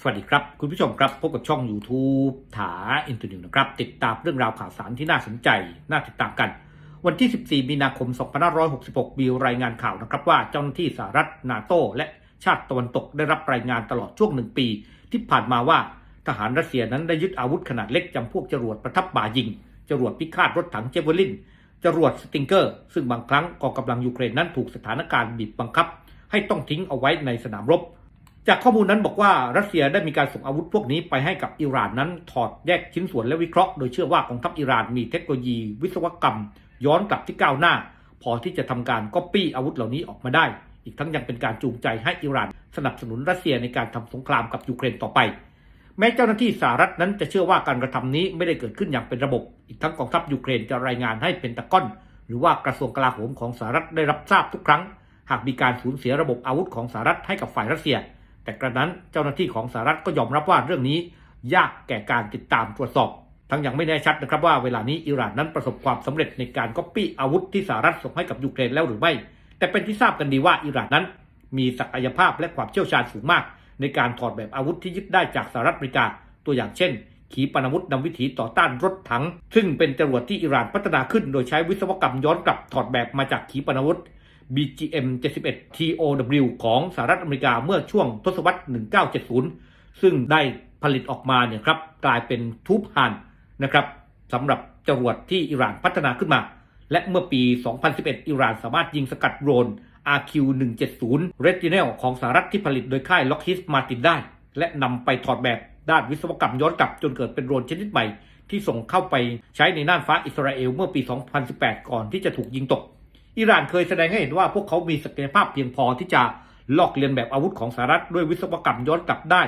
สวัสดีครับ คุณผู้ชมครับ พบกับช่อง YouTube ถาอินเทอร์นิวนะครับ ติดตามเรื่องราวข่าวสารที่น่าสนใจ น่าติดตามกัน วันที่ 14 มีนาคม 2566 มีรายงานข่าวนะครับว่าเจ้าหน้าที่สหรัฐนาโต และชาติตะวันตกได้รับรายงานตลอดช่วงหนึ่งปี ที่ผ่านมาว่าทหารรัสเซียนั้นได้ยึดอาวุธขนาดเล็กจำพวกจรวดประทับบ่ายิง จรวดพิฆาตรถถังเจเวลิน จรวดสติงเกอร์ ซึ่งบางครั้งกองกำลังยูเครนนั้นถูกสถานการณ์บีบบังคับ ให้ต้องทิ้งเอาไว้ในสนามรบ จากข้อมูลนั้นบอกว่ารัสเซียได้มีการส่งอาวุธพวกนี้ไปให้กับอิหร่านนั้นถอดแยกชิ้นส่วนและวิเคราะห์โดยเชื่อว่ากองทัพอิหร่านมีเทคโนโลยี วิศวกรรม ย้อนกลับที่ก้าวหน้า พอที่จะทำการก๊อปปี้อาวุธเหล่านี้ออกมาได้ อีกทั้งยังเป็นการจูงใจให้อิหร่าน สนับสนุนรัสเซียในการทำสงครามกับยูเครนต่อไป แม้เจ้าหน้าที่สหรัฐนั้นจะเชื่อว่าการกระทำนี้ไม่ได้เกิดขึ้นอย่างเป็นระบบ อีกทั้งกองทัพยูเครนจะรายงานให้เป็นตะก้อน หรือว่ากระทรวงกลาโหมของสหรัฐได้รับทราบทุกครั้ง หากมีการสูญเสียระบบอาวุธของสหรัฐให้กับฝ่ายรัสเซีย แต่กระนั้นเจ้าหน้าที่ของสหรัฐก็ยอมรับว่าเรื่องนี้ ยากแก่การติดตามตรวจสอบ ทั้งยังไม่แน่ชัดนะครับว่าเวลานี้อิหร่านนั้นประสบความสำเร็จในการก๊อปปี้อาวุธที่สหรัฐส่งให้กับยูเครนแล้วหรือไม่ แต่เป็นที่ทราบกันดีว่าอิหร่านนั้น มีศักยภาพและความเชี่ยวชาญสูงมาก ในการถอดแบบอาวุธที่ยึดได้จากสหรัฐอเมริกา ตัวอย่างเช่น ขีปนาวุธนำวิถีต่อต้านรถถัง ซึ่งเป็นจรวดที่อิหร่านพัฒนาขึ้น โดยใช้วิศวกรรมย้อนกลับถอดแบบมาจากขีปนาวุธ BGM 71 TOW ของสหรัฐอเมริกาเมื่อช่วงทศวรรษ 1970 ซึ่งได้ผลิตออกมาเนี่ยครับกลายเป็นทูบฮันนะครับสำหรับจรวดที่อิหร่านพัฒนาขึ้นมา และเมื่อปี 2011 อิหร่านสามารถยิงสกัดโดรน RQ-170 Retinel ของสหรัฐที่ผลิตโดยค่าย Lockheed Martin ได้ และนำไปถอดแบบด้านวิศวกรรมย้อนกลับจนเกิดเป็นโดรนชนิดใหม่ ที่ส่งเข้าไปใช้ในน่านฟ้าอิสราเอลเมื่อปี 2018 ก่อนที่จะถูกยิงตก อิหร่านเคยแสดงให้เห็นว่าพวกเขามีศักยภาพเพียงพอที่จะลอกเลียนแบบอาวุธของสหรัฐด้วยวิศวกรรมย้อนกลับได้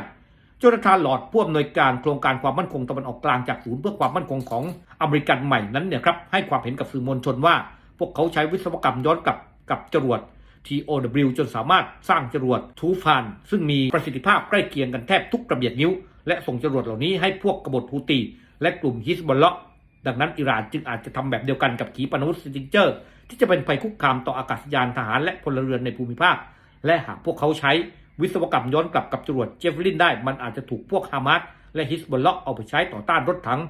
โจนาธานหลอดผู้อำนวยการโครงการความมั่นคงตะวันออกกลางจากศูนย์เพื่อความมั่นคงของอเมริกันใหม่นั้นเนี่ยครับให้ความเห็นกับสื่อมวลชนว่า พวกเขาใช้วิศวกรรมย้อนกลับกับจรวด TOW จนสามารถสร้างจรวดทูฟานซึ่งมีประสิทธิภาพใกล้เคียงกันแทบทุกกระเบียดนิ้ว และส่งจรวดเหล่านี้ให้พวกกบฏฮูตี และกลุ่มฮิสบอลเลาะ ดังนั้นอิหร่านจึงอาจจะทำแบบเดียวกันกับขีปนาวุธสติงเจอร์ ที่จะเป็นภัยคุกคามต่ออากาศยานทหารและพลเรือนในภูมิภาค และหากพวกเขาใช้วิศวกรรมย้อนกลับกับจรวดเจฟลินได้ มันอาจจะถูกพวกฮามาสและฮิสบอลลาะเอาไปใช้ต่อต้านรถถัง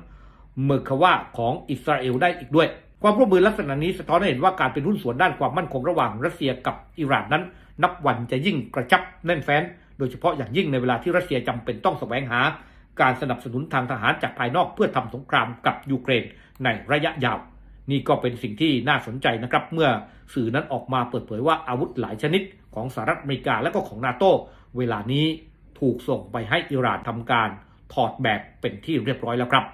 เมอร์คาวาของอิสราเอลได้อีกด้วย ความร่วมมือลักษณะนี้สะท้อนให้เห็นว่าการเป็นหุ้นส่วนด้านความมั่นคงระหว่างรัสเซียกับอิหร่านนั้น นับวันจะยิ่งกระชับแน่นแฟ้น โดยเฉพาะอย่างยิ่งในเวลาที่รัสเซียจำเป็นต้องแสวงหา การสนับสนุนทางทหารจากภายนอกเพื่อทำสงครามกับยูเครนในระยะยาว นี่ก็เป็นสิ่งที่น่าสนใจนะครับ เมื่อสื่อนั้นออกมาเปิดเผยว่าอาวุธหลายชนิดของสหรัฐอเมริกาและก็ของนาโตเวลานี้ถูกส่งไปให้อิหร่านทำการถอดแบบเป็นที่เรียบร้อยแล้วครับ